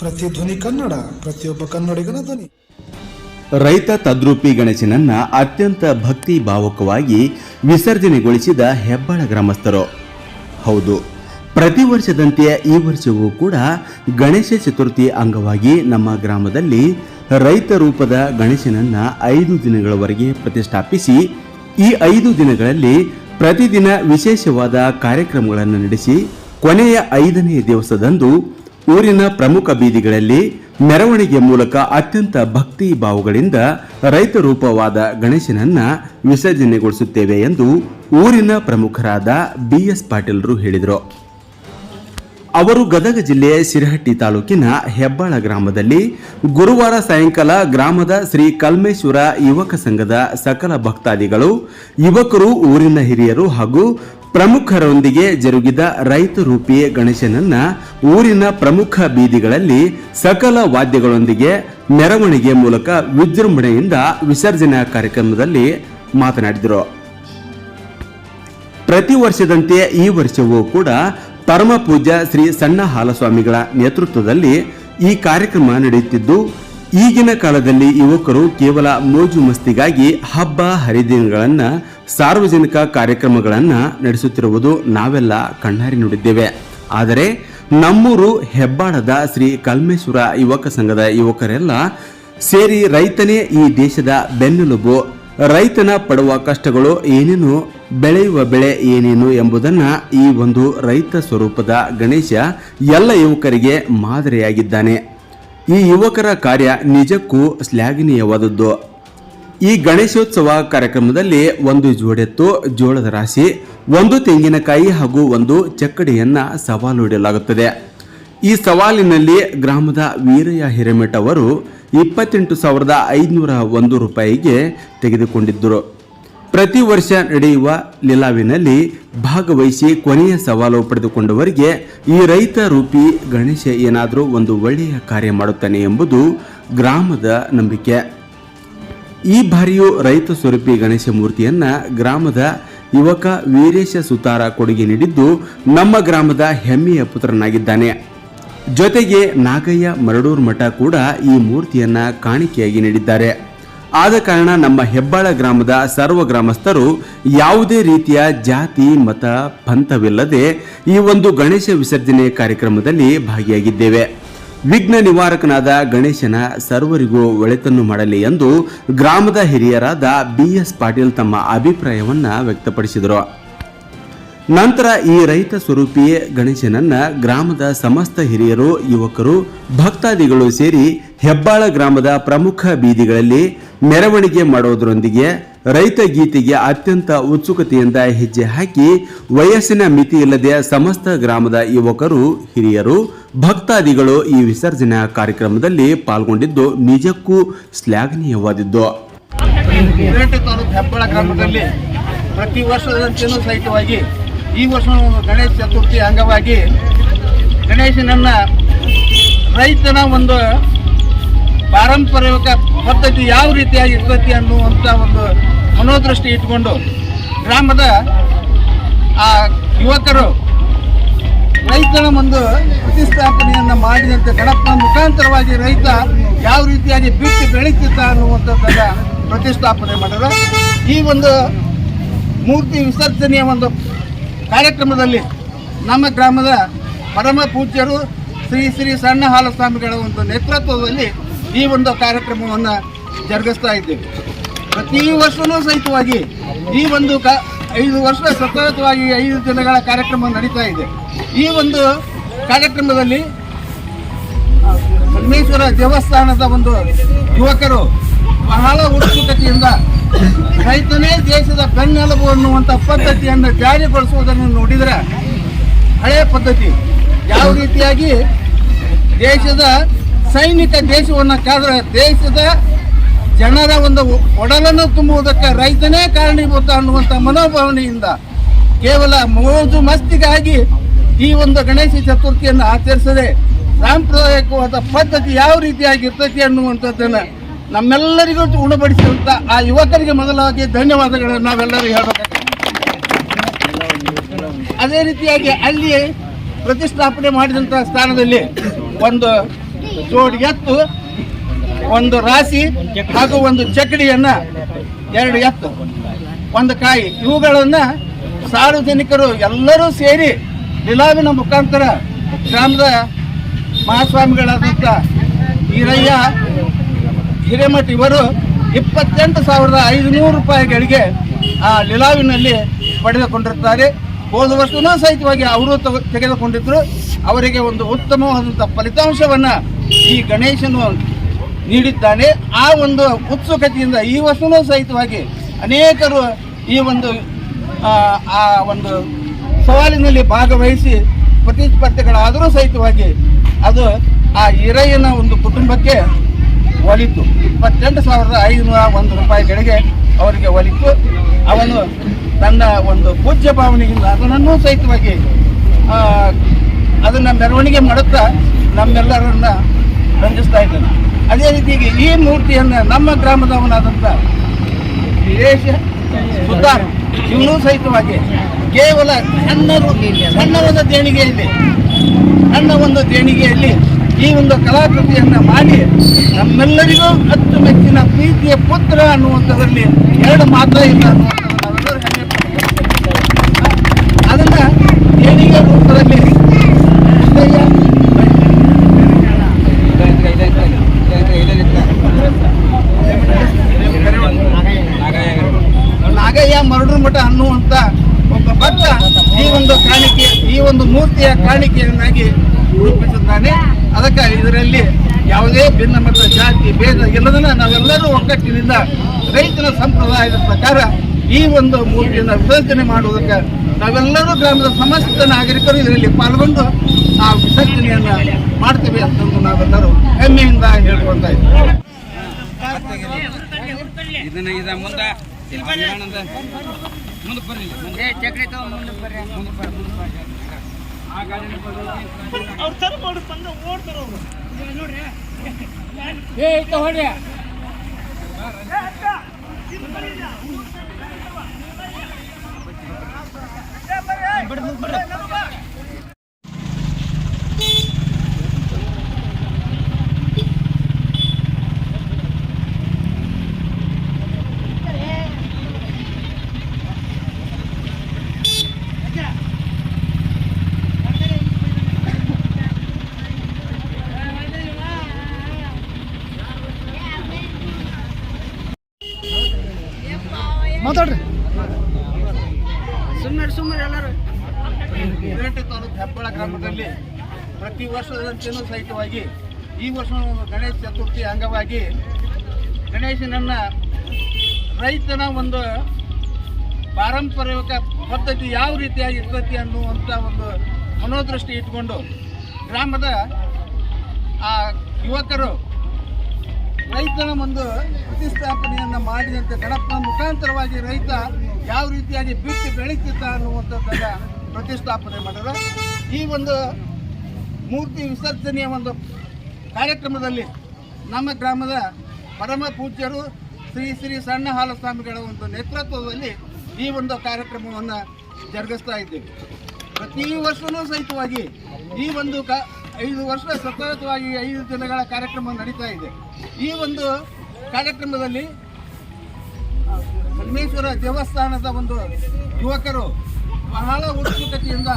ಪ್ರತಿಧ್ವನಿ ಕನ್ನಡ, ಪ್ರತಿಯೊಬ್ಬ ಕನ್ನಡಿಗನ ಧ್ವನಿ. ರೈತ ತದ್ರೂಪಿ ಗಣೇಶನನ್ನ ಅತ್ಯಂತ ಭಕ್ತಿ ಭಾವಕವಾಗಿ ವಿಸರ್ಜನೆಗೊಳಿಸಿದ ಹೆಬ್ಬಾಳ ಗ್ರಾಮಸ್ಥರು. ಹೌದು, ಪ್ರತಿ ವರ್ಷದಂತೆ ಈ ವರ್ಷವೂ ಕೂಡ ಗಣೇಶ ಚತುರ್ಥಿ ಅಂಗವಾಗಿ ನಮ್ಮ ಗ್ರಾಮದಲ್ಲಿ ರೈತ ರೂಪದ ಗಣೇಶನನ್ನ ಐದು ದಿನಗಳವರೆಗೆ ಪ್ರತಿಷ್ಠಾಪಿಸಿ, ಈ ಐದು ದಿನಗಳಲ್ಲಿ ಪ್ರತಿದಿನ ವಿಶೇಷವಾದ ಕಾರ್ಯಕ್ರಮಗಳನ್ನು ನಡೆಸಿ, ಕೊನೆಯ ಐದನೇ ದಿವಸದಂದು ಊರಿನ ಪ್ರಮುಖ ಬೀದಿಗಳಲ್ಲಿ ಮೆರವಣಿಗೆ ಮೂಲಕ ಅತ್ಯಂತ ಭಕ್ತಿ ಭಾವಗಳಿಂದ ರೈತ ರೂಪವಾದ ಗಣೇಶನನ್ನ ವಿಸರ್ಜನೆಗೊಳಿಸುತ್ತೇವೆ ಎಂದು ಊರಿನ ಪ್ರಮುಖರಾದ ಬಿಎಸ್ ಪಾಟೀಲ್ರು ಹೇಳಿದರು. ಅವರು ಗದಗ ಜಿಲ್ಲೆಯ ಶಿರಹಟ್ಟಿ ತಾಲೂಕಿನ ಹೆಬ್ಬಾಳ ಗ್ರಾಮದಲ್ಲಿ ಗುರುವಾರ ಸಾಯಂಕಾಲ ಗ್ರಾಮದ ಶ್ರೀ ಕಲ್ಮೇಶ್ವರ ಯುವಕ ಸಂಘದ ಸಕಲ ಭಕ್ತಾದಿಗಳು, ಯುವಕರು, ಊರಿನ ಹಿರಿಯರು ಹಾಗೂ ಪ್ರಮುಖರೊಂದಿಗೆ ಜರುಗಿದ ರೈತ ರೂಪಿ ಗಣೇಶನನ್ನ ಊರಿನ ಪ್ರಮುಖ ಬೀದಿಗಳಲ್ಲಿ ಸಕಲ ವಾದ್ಯಗಳೊಂದಿಗೆ ಮೆರವಣಿಗೆ ಮೂಲಕ ವಿಜೃಂಭಣೆಯಿಂದ ವಿಸರ್ಜನಾ ಕಾರ್ಯಕ್ರಮದಲ್ಲಿ ಮಾತನಾಡಿದರು. ಪ್ರತಿ ವರ್ಷದಂತೆ ಈ ವರ್ಷವೂ ಕೂಡ ಪರಮ ಪೂಜ್ಯ ಶ್ರೀ ಸಣ್ಣ ಹಾಲಸ್ವಾಮಿಗಳ ನೇತೃತ್ವದಲ್ಲಿ ಈ ಕಾರ್ಯಕ್ರಮ ನಡೆಯುತ್ತಿದ್ದು, ಈಗಿನ ಕಾಲದಲ್ಲಿ ಯುವಕರು ಕೇವಲ ಮೋಜು ಮಸ್ತಿಗಾಗಿ ಹಬ್ಬ, ಹರಿದಿನಗಳನ್ನು, ಸಾರ್ವಜನಿಕ ಕಾರ್ಯಕ್ರಮಗಳನ್ನು ನಡೆಸುತ್ತಿರುವುದು ನಾವೆಲ್ಲ ಕಣ್ಣಾರಿ ನೋಡಿದ್ದೇವೆ. ಆದರೆ ನಮ್ಮೂರು ಹೆಬ್ಬಾಳದ ಶ್ರೀ ಕಲ್ಮೇಶ್ವರ ಯುವಕ ಸಂಘದ ಯುವಕರೆಲ್ಲ ಸೇರಿ ರೈತನೇ ಈ ದೇಶದ ಬೆನ್ನೆಲುಬು ರೈತನ ಪಡುವ ಕಷ್ಟಗಳು ಏನೇನು, ಬೆಳೆಯುವ ಬೆಳೆ ಏನೇನು ಎಂಬುದನ್ನ ಈ ಒಂದು ರೈತ ಸ್ವರೂಪದ ಗಣೇಶ ಎಲ್ಲ ಯುವಕರಿಗೆ ಮಾದರಿಯಾಗಿದ್ದಾನೆ. ಈ ಯುವಕರ ಕಾರ್ಯ ನಿಜಕ್ಕೂ ಶ್ಲಾಘನೀಯವಾದದ್ದು. ಈ ಗಣೇಶೋತ್ಸವ ಕಾರ್ಯಕ್ರಮದಲ್ಲಿ ಒಂದು ಜೋಡೆತ್ತು, ಜೋಳದ ರಾಶಿ, ಒಂದು ತೆಂಗಿನಕಾಯಿ ಹಾಗೂ ಒಂದು ಚಕ್ಕಡಿಯನ್ನ ಸವಾಲು ಇಡಲಾಗುತ್ತದೆ ಈ ಸವಾಲಿನಲ್ಲಿ ಗ್ರಾಮದ ವೀರಯ್ಯ ಹಿರೇಮಠ ಅವರು ಇಪ್ಪತ್ತೆಂಟು ಸಾವಿರದ ಐದುನೂರ ಒಂದು ರೂಪಾಯಿಗೆ ತೆಗೆದುಕೊಂಡಿದ್ದರು. ಪ್ರತಿ ವರ್ಷ ನಡೆಯುವ ಲೀಲಾವಿನಲ್ಲಿ ಭಾಗವಹಿಸಿ ಕೊನೆಯ ಸವಾಲು ಪಡೆದುಕೊಂಡವರಿಗೆ ಈ ರೈತ ರೂಪಿ ಗಣೇಶ ಏನಾದರೂ ಒಂದು ಒಳ್ಳೆಯ ಕಾರ್ಯ ಮಾಡುತ್ತಾನೆ ಎಂಬುದು ಗ್ರಾಮದ ನಂಬಿಕೆ. ಈ ಬಾರಿಯೂ ರೈತ ಸ್ವರೂಪಿ ಗಣೇಶ ಮೂರ್ತಿಯನ್ನು ಗ್ರಾಮದ ಯುವಕ ವೀರೇಶ ಸುತಾರ ಕೊಡುಗೆ ನೀಡಿದ್ದು ನಮ್ಮ ಗ್ರಾಮದ ಹೆಮ್ಮೆಯ ಪುತ್ರನಾಗಿದ್ದಾನೆ. ಜೊತೆಗೆ ನಾಗಯ್ಯ ಮರಡೂರು ಮಠ ಕೂಡ ಈ ಮೂರ್ತಿಯನ್ನ ಕಾಣಿಕೆಯಾಗಿ ನೀಡಿದ್ದಾರೆ. ಆದ ಕಾರಣ ನಮ್ಮ ಹೆಬ್ಬಾಳ ಗ್ರಾಮದ ಸರ್ವ ಗ್ರಾಮಸ್ಥರು ಯಾವುದೇ ರೀತಿಯ ಜಾತಿ, ಮತ, ಪಂಥವಿಲ್ಲದೆ ಈ ಒಂದು ಗಣೇಶ ವಿಸರ್ಜನೆ ಕಾರ್ಯಕ್ರಮದಲ್ಲಿ ಭಾಗಿಯಾಗಿದ್ದೇವೆ. ವಿಘ್ನ ನಿವಾರಕನಾದ ಗಣೇಶನ ಸರ್ವರಿಗೂ ಒಳಿತನ್ನು ಮಾಡಲಿ ಎಂದು ಗ್ರಾಮದ ಹಿರಿಯರಾದ ಬಿ ಎಸ್ ಪಾಟೀಲ್ ತಮ್ಮ ಅಭಿಪ್ರಾಯವನ್ನು ವ್ಯಕ್ತಪಡಿಸಿದರು. ನಂತರ ಈ ರೈತ ಸ್ವರೂಪಿ ಗಣೇಶನನ್ನ ಗ್ರಾಮದ ಸಮಸ್ತ ಹಿರಿಯರು, ಯುವಕರು, ಭಕ್ತಾದಿಗಳು ಸೇರಿ ಹೆಬ್ಬಾಳ ಗ್ರಾಮದ ಪ್ರಮುಖ ಬೀದಿಗಳಲ್ಲಿ ಮೆರವಣಿಗೆ ಮಾಡೋದರೊಂದಿಗೆ ರೈತ ಗೀತೆಗೆ ಅತ್ಯಂತ ಉತ್ಸುಕತೆಯಿಂದ ಹೆಜ್ಜೆ ಹಾಕಿ ವಯಸ್ಸಿನ ಮಿತಿ ಇಲ್ಲದೆ ಸಮಸ್ತ ಗ್ರಾಮದ ಯುವಕರು, ಹಿರಿಯರು, ಭಕ್ತಾದಿಗಳು ಈ ವಿಸರ್ಜನಾ ಕಾರ್ಯಕ್ರಮದಲ್ಲಿ ಪಾಲ್ಗೊಂಡಿದ್ದು ನಿಜಕ್ಕೂ ಶ್ಲಾಘನೀಯವಾದದ್ದು. ಪ್ರತಿ ವರ್ಷದಂತೆಯೂ ಸಹಿತವಾಗಿ ಈ ವರ್ಷ ಗಣೇಶ ಚತುರ್ಥಿ ಅಂಗವಾಗಿ ಗಣೇಶನನ್ನ ರೈತನ ಒಂದು ಪಾರಂಪರಿಕ ಪದ್ಧತಿ ಯಾವ ರೀತಿಯಾಗಿ ಇರ್ತೈತಿ ಅನ್ನುವಂಥ ಒಂದು ಮನೋದೃಷ್ಟಿ ಇಟ್ಕೊಂಡು ಗ್ರಾಮದ ಆ ಯುವಕರು ರೈತನ ಒಂದು ಪ್ರತಿಷ್ಠಾಪನೆಯನ್ನು ಮಾಡಿದಂತೆ ಗಣಪನ ಮುಖಾಂತರವಾಗಿ ರೈತ ಯಾವ ರೀತಿಯಾಗಿ ಬಿಟ್ಟು ಬೆಳೀತಿದ್ದ ಅನ್ನುವಂಥದ್ದನ್ನು ಪ್ರತಿಷ್ಠಾಪನೆ ಮಾಡಿದ್ರು. ಈ ಒಂದು ಮೂರ್ತಿ ವಿಸರ್ಜನೆಯ ಒಂದು ಕಾರ್ಯಕ್ರಮದಲ್ಲಿ ನಮ್ಮ ಗ್ರಾಮದ ಪರಮ ಪೂಜ್ಯರು ಶ್ರೀ ಶ್ರೀ ಸಣ್ಣ ಹಾಲಸ್ವಾಮಿಗಳ ಒಂದು ನೇತೃತ್ವದಲ್ಲಿ ಈ ಒಂದು ಕಾರ್ಯಕ್ರಮವನ್ನು ಜರುಗಿಸ್ತಾ ಇದ್ದೇವೆ. ಪ್ರತಿ ವರ್ಷವೂ ಸಹಿತವಾಗಿ ಈ ಒಂದು ಕ, ಐದು ವರ್ಷ ಸತತವಾಗಿ ಐದು ದಿನಗಳ ಕಾರ್ಯಕ್ರಮ ನಡೀತಾ ಇದೆ. ಈ ಒಂದು ಕಾರ್ಯಕ್ರಮದಲ್ಲಿ ಪರಮೇಶ್ವರ ದೇವಸ್ಥಾನದ ಒಂದು ಯುವಕರು ಬಹಳ ಉತ್ಸುಕತೆಯಿಂದ ರೈತನೇ ದೇಶದ ಬೆನ್ನೆಲುಬು ಅನ್ನುವಂಥ ಪದ್ಧತಿಯನ್ನು ಜಾರಿಗೊಳಿಸುವುದನ್ನು ನೋಡಿದರೆ ಹಳೆಯ ಪದ್ಧತಿ. ಯಾವ ರೀತಿಯಾಗಿ ದೇಶದ ಸೈನಿಕ ದೇಶವನ್ನು ಕಾದ್ರೆ ದೇಶದ ಜನರ ಒಂದು ಒಡಲನ್ನು ತುಂಬುವುದಕ್ಕೆ ರೈತನೇ ಕಾರಣೀಭೂತ ಅನ್ನುವಂಥ ಮನೋಭಾವನೆಯಿಂದ ಕೇವಲ ಮೋಜು ಮಸ್ತಿಗಾಗಿ ಈ ಒಂದು ಗಣೇಶ ಚತುರ್ಥಿಯನ್ನು ಆಚರಿಸದೆ ಸಾಂಪ್ರದಾಯಿಕವಾದ ಪದ್ಧತಿ ಯಾವ ರೀತಿಯಾಗಿ ಇರ್ತೈತಿ ಅನ್ನುವಂಥದ್ದನ್ನು ನಮ್ಮೆಲ್ಲರಿಗೂ ಉಣಬಡಿಸಿದಂಥ ಆ ಯುವಕರಿಗೆ ಮೊದಲಾಗಿ ಧನ್ಯವಾದಗಳನ್ನು ನಾವೆಲ್ಲರೂ ಹೇಳಬೇಕು ಅದೇ ರೀತಿಯಾಗಿ ಅಲ್ಲಿ ಪ್ರತಿಷ್ಠಾಪನೆ ಮಾಡಿದಂಥ ಸ್ಥಾನದಲ್ಲಿ ಒಂದು ಜೋಡಿ ಎತ್ತು, ಒಂದು ರಾಶಿ ಹಾಗೂ ಒಂದು ಚಕಡಿಯನ್ನ ಎರಡು ಎತ್ತು, ಒಂದು ಕಾಯಿ. ಇವುಗಳನ್ನು ಸಾರ್ವಜನಿಕರು ಎಲ್ಲರೂ ಸೇರಿ ನಿಲಾವಿನ ಮುಖಾಂತರ ಗ್ರಾಮದ ಮಹಾಸ್ವಾಮಿಗಳಾದಂಥ ಈರಯ್ಯ ಹಿರೇಮಠ ಇವರು ಇಪ್ಪತ್ತೆಂಟು ಸಾವಿರದ ಐದುನೂರು ರೂಪಾಯಿಗಳಿಗೆ ಆ ಲಿಲಾವಿನಲ್ಲಿ ಪಡೆದುಕೊಂಡಿರುತ್ತಾರೆ ಹೋದ ವರ್ಷವೂ ಸಹಿತವಾಗಿ ಅವರು ತೆಗೆದುಕೊಂಡಿದ್ದರು ಅವರಿಗೆ ಒಂದು ಉತ್ತಮವಾದಂಥ ಫಲಿತಾಂಶವನ್ನು ಈ ಗಣೇಶನು ನೀಡಿದ್ದಾನೆ. ಆ ಒಂದು ಉತ್ಸುಕತೆಯಿಂದ ಈ ವರ್ಷವೂ ಸಹಿತವಾಗಿ ಅನೇಕರು ಈ ಒಂದು, ಆ ಒಂದು ಸವಾಲಿನಲ್ಲಿ ಭಾಗವಹಿಸಿ ಪ್ರತಿಸ್ಪರ್ಧೆಗಳಾದರೂ ಸಹಿತವಾಗಿ ಅದು ಆ ಹಿರಯ್ಯನ ಒಂದು ಕುಟುಂಬಕ್ಕೆ ಒಲಿತು. ಇಪ್ಪತ್ತೆಂಟು ಸಾವಿರದ ಐನೂರ ಒಂದು ರೂಪಾಯಿಗಳಿಗೆ ಅವರಿಗೆ ಒಲಿತು. ಅವನು ತನ್ನ ಒಂದು ಪೂಜ್ಯ ಭಾವನೆಯಿಂದ ಅದನ್ನು ಸಹಿತವಾಗಿ ಅದನ್ನು ಅದನ್ನ ಮೆರವಣಿಗೆ ಮಾಡುತ್ತಾ ನಮ್ಮೆಲ್ಲರನ್ನ ರಂಜಿಸ್ತಾ ಇದ್ದಾನೆ. ಅದೇ ರೀತಿಯಾಗಿ ಈ ಮೂರ್ತಿಯನ್ನು ನಮ್ಮ ಗ್ರಾಮದವನಾದಂಥ ವಿದೇಶ ಸುಧಾರ್ ಇವನು ಸಹಿತವಾಗಿ ಕೇವಲ ಸಣ್ಣ ಸಣ್ಣ ಒಂದು ದೇಣಿಗೆಯಲ್ಲಿ, ಸಣ್ಣ ಒಂದು ದೇಣಿಗೆಯಲ್ಲಿ ಈ ಒಂದು ಕಲಾಕೃತಿಯನ್ನ ಮಾಡಿ ನಮ್ಮೆಲ್ಲರಿಗೂ ಹತ್ತು ಮೆಚ್ಚಿನ ಪ್ರೀತಿಯ ಪುತ್ರ ಅನ್ನುವಂಥದ್ರಲ್ಲಿ ಎರಡು ಮಾತ್ರ ಇಲ್ಲ ಅನ್ನುವಂಥದ್ದು ಅದನ್ನು ನಾಗಯ್ಯ ಮಠ ಅನ್ನುವಂತ ಒಬ್ಬ ಭಕ್ತ ಈ ಒಂದು ಕಾಣಿಕೆ, ಈ ಒಂದು ಮೂರ್ತಿಯ ಕಾಣಿಕೆಯನ್ನಾಗಿ ರೂಪಿಸುತ್ತಾನೆ. ಅದಕ್ಕೆ ಇದರಲ್ಲಿ ಯಾವುದೇ ಭಿನ್ನ ಮತ ಜಾತಿ ಭೇದ ಎಲ್ಲದನ್ನ ನಾವೆಲ್ಲರೂ ಒಗ್ಗಟ್ಟಿನಿಂದ ರೈತನ ಸಂಪ್ರದಾಯದ ಪ್ರಕಾರ ಈ ಒಂದು ಮೂರ್ತಿಯನ್ನು ವಿಸರ್ಜನೆ ಮಾಡುವುದಕ್ಕೆ ನಾವೆಲ್ಲರೂ ಗ್ರಾಮದ ಸಮಸ್ತ ನಾಗರಿಕರು ಇದರಲ್ಲಿ ಪಾಲ್ಗೊಂಡು ಆ ವಿಸರ್ಜನೆಯನ್ನು ಮಾಡ್ತೇವೆ ಅಂತಂದು ನಾವೆಲ್ಲರೂ ಹೆಮ್ಮೆಯಿಂದ ಹೇಳ್ಕೊಳ್ತಾ ಇದ್ದೀವಿ ಇದನ್ನ ಮುಂದೆ ಮುಂದ ಬರ್ರಿ ಮುಂದೆ ಚಕ್ರಿ ತಗೊಂಡ್ ಸರ್ ಮಾಡಿ ಮುಂದಕ್ಕೆ ಬರ್ರಿ ಅವರು ನೋಡ್ರಿ ಏ ತಗೊಳ್ಳಿ ಮಾತಾಡ್ರಿ ಹಿರೇಟಿ ತಾಲೂಕು ಹೆಬ್ಬಾಳ ಗ್ರಾಮದಲ್ಲಿ ಪ್ರತಿ ವರ್ಷದಂತೆಯೂ ಸಹಿತವಾಗಿ ಈ ವರ್ಷ ಗಣೇಶ ಚತುರ್ಥಿ ಅಂಗವಾಗಿ ಗಣೇಶನನ್ನು ರೈತನ ಒಂದು ಪಾರಂಪರಿಕ ಪದ್ಧತಿ ಯಾವ ರೀತಿಯಾಗಿ ಇರ್ತತಿ ಅನ್ನುವಂಥ ಒಂದು ಮನೋದೃಷ್ಟಿ ಇಟ್ಕೊಂಡು ಗ್ರಾಮದ ಆ ಯುವಕರು ರೈತನ ಒಂದು ಪ್ರತಿಷ್ಠಾಪನೆಯನ್ನ ಮಾಡಿದಂತೆ ಗಣಪನ ಮುಖಾಂತರವಾಗಿ ರೈತ ಯಾವ ರೀತಿಯಾಗಿ ಬಿಟ್ಟು ಬೆಳೀತಿದ್ದ ಅನ್ನುವಂಥದ್ದನ್ನ ಪ್ರತಿಷ್ಠಾಪನೆ ಮಾಡಿದ್ರು. ಈ ಒಂದು ಮೂರ್ತಿ ವಿಸರ್ಜನೆಯ ಒಂದು ಕಾರ್ಯಕ್ರಮದಲ್ಲಿ ನಮ್ಮ ಗ್ರಾಮದ ಪರಮ ಪೂಜ್ಯರು ಶ್ರೀ ಶ್ರೀ ಸಣ್ಣ ಹಾಲಸ್ವಾಮಿಗಳ ಒಂದು ನೇತೃತ್ವದಲ್ಲಿ ಈ ಒಂದು ಕಾರ್ಯಕ್ರಮವನ್ನು ಜರುಗಿಸ್ತಾ ಇದ್ದೇವೆ. ಪ್ರತಿ ವರ್ಷವೂ ಸಹಿತವಾಗಿ ಈ ಒಂದು ಕ ಐದು ವರ್ಷ ಸತತವಾಗಿ ಐದು ದಿನಗಳ ಕಾರ್ಯಕ್ರಮ ನಡೀತಾ ಇದೆ. ಈ ಒಂದು ಕಾರ್ಯಕ್ರಮದಲ್ಲಿ ಪರಮೇಶ್ವರ ದೇವಸ್ಥಾನದ ಒಂದು ಯುವಕರು ಬಹಳ ಉತ್ಸುಕತೆಯಿಂದ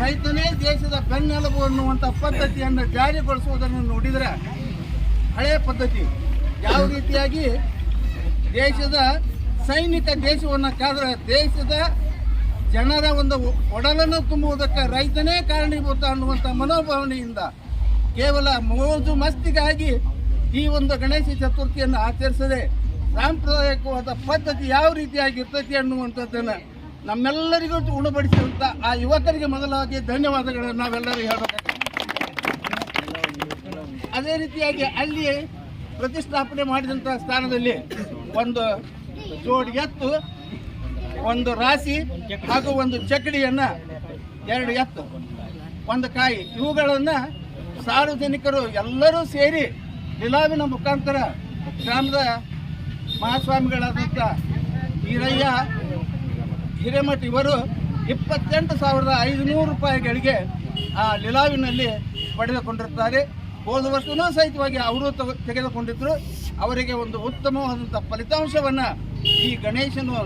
ರೈತನೇ ದೇಶದ ಬೆನ್ನೆಲುಬು ಅನ್ನುವಂಥ ಪದ್ಧತಿಯನ್ನು ಜಾರಿಗೊಳಿಸುವುದನ್ನು ನೋಡಿದರೆ ಹಳೆಯ ಪದ್ಧತಿ. ಯಾವ ರೀತಿಯಾಗಿ ದೇಶದ ಸೈನಿಕ ದೇಶವನ್ನು ಕಾದ್ರೆ ದೇಶದ ಜನರ ಒಂದು ಒಡಲನ್ನು ತುಂಬುವುದಕ್ಕೆ ರೈತನೇ ಕಾರಣೀಭೂತ ಅನ್ನುವಂಥ ಮನೋಭಾವನೆಯಿಂದ ಕೇವಲ ಮೋಜು ಮಸ್ತಿಗಾಗಿ ಈ ಒಂದು ಗಣೇಶ ಚತುರ್ಥಿಯನ್ನು ಆಚರಿಸದೆ ಸಾಂಪ್ರದಾಯಿಕವಾದ ಪದ್ಧತಿ ಯಾವ ರೀತಿಯಾಗಿ ಇರ್ತೈತಿ ಅನ್ನುವಂಥದ್ದನ್ನು ನಮ್ಮೆಲ್ಲರಿಗೂ ಉಣಬಡಿಸಿದಂಥ ಆ ಯುವಕರಿಗೆ ಮೊದಲಾಗಿ ಧನ್ಯವಾದಗಳನ್ನು ನಾವೆಲ್ಲರೂ ಹೇಳಬೇಕಾಗ್ತದೆ ಅದೇ ರೀತಿಯಾಗಿ ಅಲ್ಲಿ ಪ್ರತಿಷ್ಠಾಪನೆ ಮಾಡಿದಂಥ ಸ್ಥಾನದಲ್ಲಿ ಒಂದು ಜೋಡಿ ಎತ್ತು, ಒಂದು ರಾಶಿ ಹಾಗೂ ಒಂದು ಚಕಡಿಯನ್ನ ಎರಡು ಎತ್ತು, ಒಂದು ಕಾಯಿ. ಇವುಗಳನ್ನು ಸಾರ್ವಜನಿಕರು ಎಲ್ಲರೂ ಸೇರಿ ನಿಲಾವಿನ ಮುಖಾಂತರ ಗ್ರಾಮದ ಮಹಾಸ್ವಾಮಿಗಳಾದಂಥ ಈರಯ್ಯ ಹಿರೇಮಠ ಇವರು ಇಪ್ಪತ್ತೆಂಟು ಸಾವಿರದ ಐದುನೂರು ರೂಪಾಯಿಗಳಿಗೆ ಆ ಲೀಲಾವಿನಲ್ಲಿ ಪಡೆದುಕೊಂಡಿರ್ತಾರೆ ಹೋದ ವರ್ಷವೂ ಸಹಿತವಾಗಿ ಅವರು ತೆಗೆದುಕೊಂಡಿದ್ದರು ಅವರಿಗೆ ಒಂದು ಉತ್ತಮವಾದಂಥ ಫಲಿತಾಂಶವನ್ನು ಈ ಗಣೇಶನು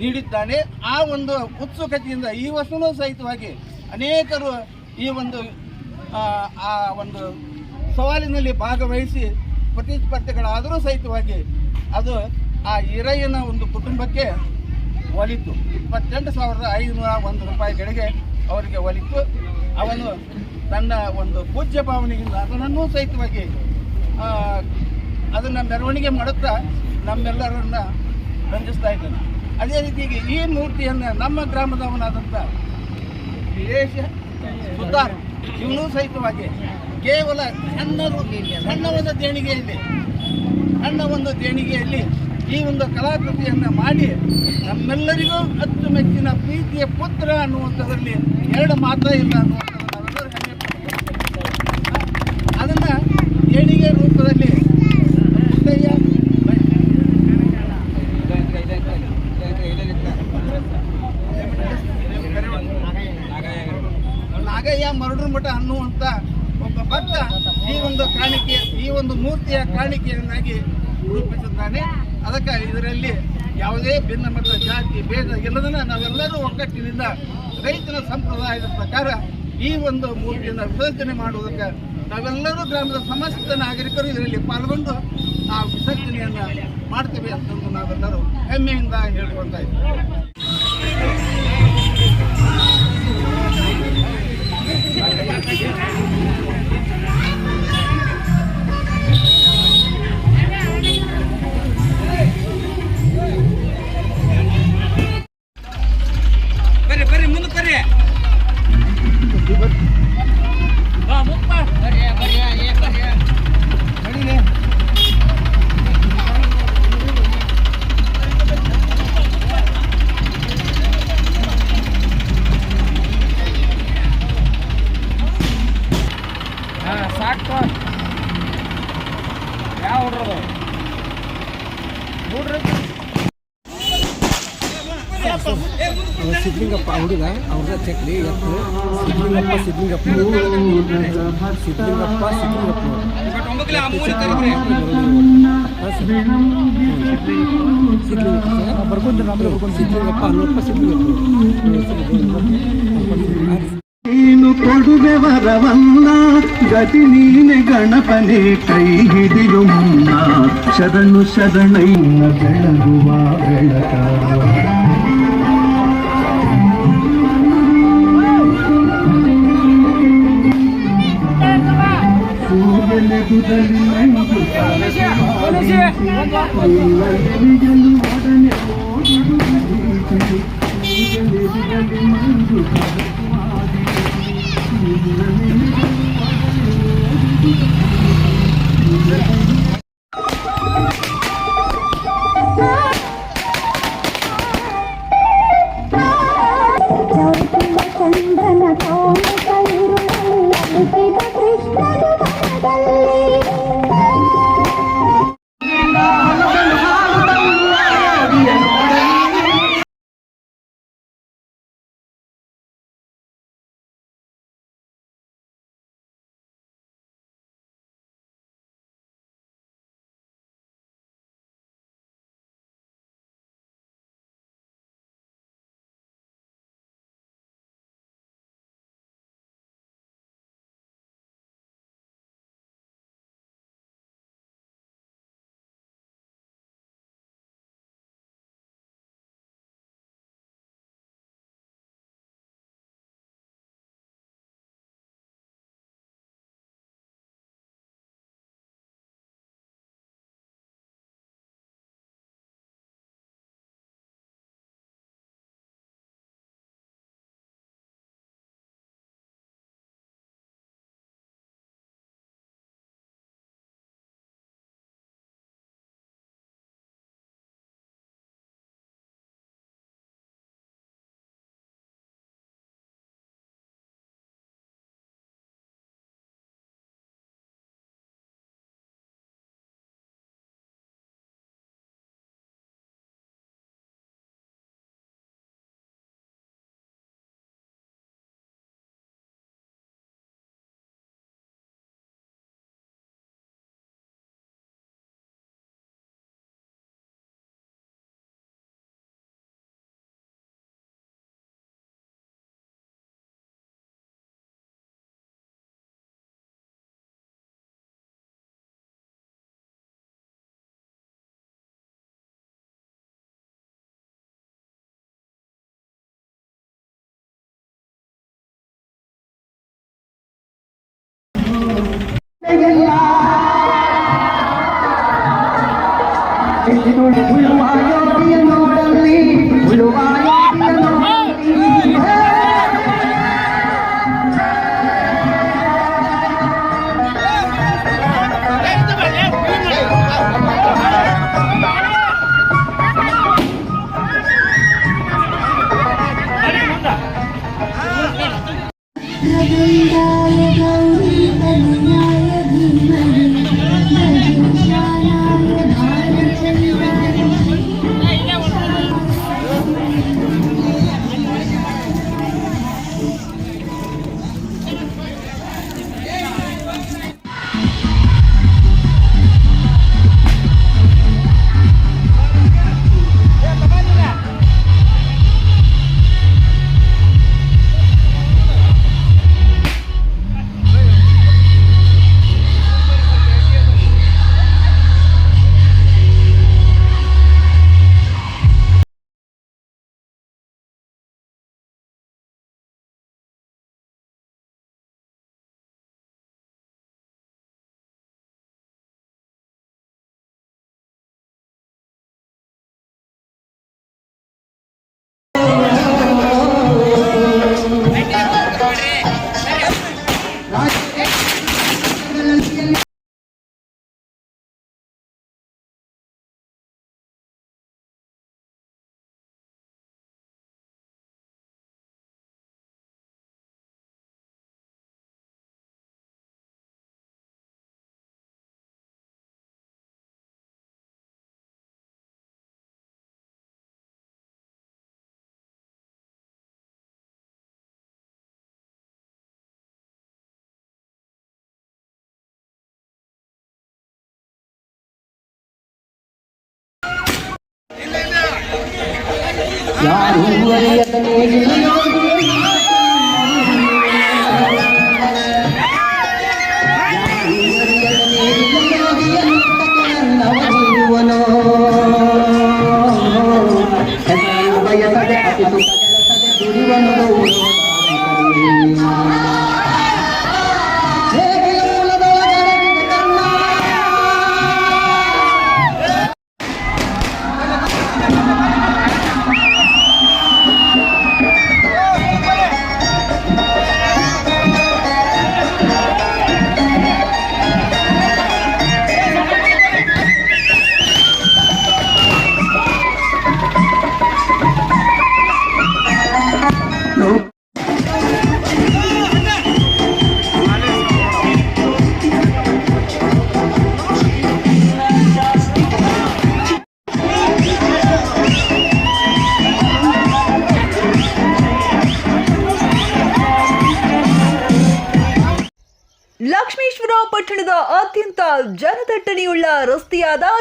ನೀಡಿದ್ದಾನೆ. ಆ ಒಂದು ಉತ್ಸುಕತೆಯಿಂದ ಈ ವರ್ಷವೂ ಸಹಿತವಾಗಿ ಅನೇಕರು ಈ ಒಂದು, ಆ ಒಂದು ಸವಾಲಿನಲ್ಲಿ ಭಾಗವಹಿಸಿ ಪ್ರತಿಸ್ಪರ್ಧೆಗಳಾದರೂ ಸಹಿತವಾಗಿ ಅದು ಆ ಹಿರಯ್ಯನ ಒಂದು ಕುಟುಂಬಕ್ಕೆ ಒಲಿತು. ಇಪ್ಪತ್ತೆಂಟು ಸಾವಿರದ ಐದುನೂರ ಒಂದು ರೂಪಾಯಿಗಳಿಗೆ ಅವರಿಗೆ ಒಲಿತು. ಅವನು ತನ್ನ ಒಂದು ಪೂಜ್ಯ ಭಾವನೆಯಿಂದ ಅದನ್ನು ಸಹಿತವಾಗಿ ಅದನ್ನು ಮೆರವಣಿಗೆ ಮಾಡುತ್ತಾ ನಮ್ಮೆಲ್ಲರನ್ನ ರಂಜಿಸ್ತಾ ಇದ್ದಾನೆ. ಅದೇ ರೀತಿಯಾಗಿ ಈ ಮೂರ್ತಿಯನ್ನು ನಮ್ಮ ಗ್ರಾಮದವನಾದಂಥ ವಿದೇಶ ಸುತಾರ್, ಇವನು ಸಹಿತವಾಗಿ ಕೇವಲ ಸಣ್ಣ ಸಣ್ಣ ಒಂದು ದೇಣಿಗೆಯಲ್ಲಿ, ಸಣ್ಣ ಒಂದು ದೇಣಿಗೆಯಲ್ಲಿ ಈ ಒಂದು ಕಲಾಕೃತಿಯನ್ನು ಮಾಡಿ ನಮ್ಮೆಲ್ಲರಿಗೂ ಅಚ್ಚುಮೆಚ್ಚಿನ ಪ್ರೀತಿಯ ಪುತ್ರ ಅನ್ನುವಂಥದ್ರಲ್ಲಿ ಎರಡು ಮಾತ್ರ ಇಲ್ಲ ಅನ್ನುವಂಥದ್ದು. ಅದನ್ನ ದೇಣಿಗೆ ರೂಪದಲ್ಲಿ ನಾಗಯ್ಯ ಮರಡು ಮಠ ಅನ್ನುವಂಥ ಒಬ್ಬ ಭಕ್ತ ಈ ಒಂದು ಕಾಣಿಕೆ, ಈ ಒಂದು ಮೂರ್ತಿಯ ಕಾಣಿಕೆಯನ್ನಾಗಿ ಅದಕ್ಕೆ ಇದರಲ್ಲಿ ಯಾವುದೇ ಭಿನ್ನಮತ, ಜಾತಿ, ಭೇದ ಇಲ್ಲದನ್ನ ನಾವೆಲ್ಲರೂ ಒಗ್ಗಟ್ಟಿನಿಂದ ರೈತನ ಸಂಪ್ರದಾಯದ ಪ್ರಕಾರ ಈ ಒಂದು ಮೂರ್ತಿಯನ್ನು ವಿಸರ್ಜನೆ ಮಾಡುವುದಕ್ಕೆ ನಾವೆಲ್ಲರೂ ಗ್ರಾಮದ ಸಮಸ್ತ ನಾಗರಿಕರು ಇದರಲ್ಲಿ ಪಾಲ್ಗೊಂಡು ಆ ವಿಸರ್ಜನೆಯನ್ನು ಮಾಡ್ತೇವೆ ಅಂತಂದು ನಾವೆಲ್ಲರೂ ಹೆಮ್ಮೆಯಿಂದ ಹೇಳ್ಕೊಳ್ತಾ ಇದ್ದೀವಿ. ಸಾಕು ಯಾವ ಹುಡ್ರದು ಹುಡ್ರಿ? ಸಿದ್ಲಿಂಗಪ್ಪ ಹುಡುಗ ಅವ್ರದ ಚಕ್ಲಿ ಎತ್ತು. ಸಿದ್ಲಿಂಗಪ್ಪ ಸಿದ್ಲಿಂಗಪ್ಪ. ಸಿದ್ಲಿಂಗಪ್ಪ ಸಿದ್ಲಿಂಗಪ್ಪ. ಬರ್ಕೊಂತ ಸಿದ್ಲಿಂಗಪ್ಪ ಹನ್ನೊಪ್ಪ ಸಿದ್ಲಿಂಗಪ್ಪ. ನೀನು ಕೊಡುವೆ ವರವನ್ನ ಗತಿ ನೀನೆ ಗಣಪನೆ ಕೈ ಹಿಡಿಯು ಮುನ್ನ ಶರಣು ಶರಣೈನ ಬೆಳಗುವ ಬೆಳಕ ಸೂರ್ಯನೆದುದಲ್ಲಿ ನೈದು ಕೈವಲ್ಲಿಗೆಲು ಒಡನೆ ಓಡುವುದು ಪ್ರೀತಿ. Thank you. ಯಾರು ಅರಿಯದನೇ ಬಯಸದೆ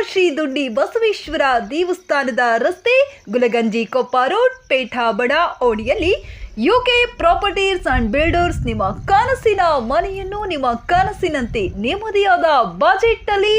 ಶ್ರೀ ದುಂಡಿ ಬಸವೇಶ್ವರ ದೇವಸ್ಥಾನದ ರಸ್ತೆ ಗುಲಗಂಜಿ ಕೊಪ್ಪ ರೋಡ್, ಪೇಠ ಬಡ ಓಣಿಯಲ್ಲಿ ಯುಕೆ ಪ್ರಾಪರ್ಟೀಸ್ ಅಂಡ್ ಬಿಲ್ಡರ್ಸ್ ನಿಮ್ಮ ಕನಸಿನ ಮನೆಯನ್ನು ನಿಮ್ಮ ಕನಸಿನಂತೆ ನೆಮ್ಮದಿಯಾದ ಬಜೆಟ್ನಲ್ಲಿ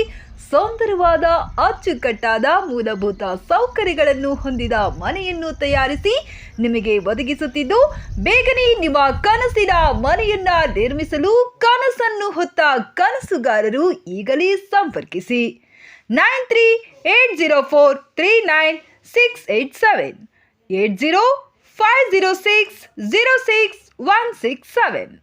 ಸುಂದರವಾದ ಅಚ್ಚುಕಟ್ಟಾದ ಮೂಲಭೂತ ಸೌಕರ್ಯಗಳನ್ನು ಹೊಂದಿದ ಮನೆಯನ್ನು ತಯಾರಿಸಿ ನಿಮಗೆ ಒದಗಿಸುತ್ತಿದ್ದು, ಬೇಗನೆ ನಿಮ್ಮ ಕನಸಿನ ಮನೆಯನ್ನ ನಿರ್ಮಿಸಲು ಕನಸನ್ನು ಹೊತ್ತ ಕನಸುಗಾರರು ಈಗಲೇ ಸಂಪರ್ಕಿಸಿ. nine three eight zero four three nine six eight seven eight zero five zero six zero six one six seven.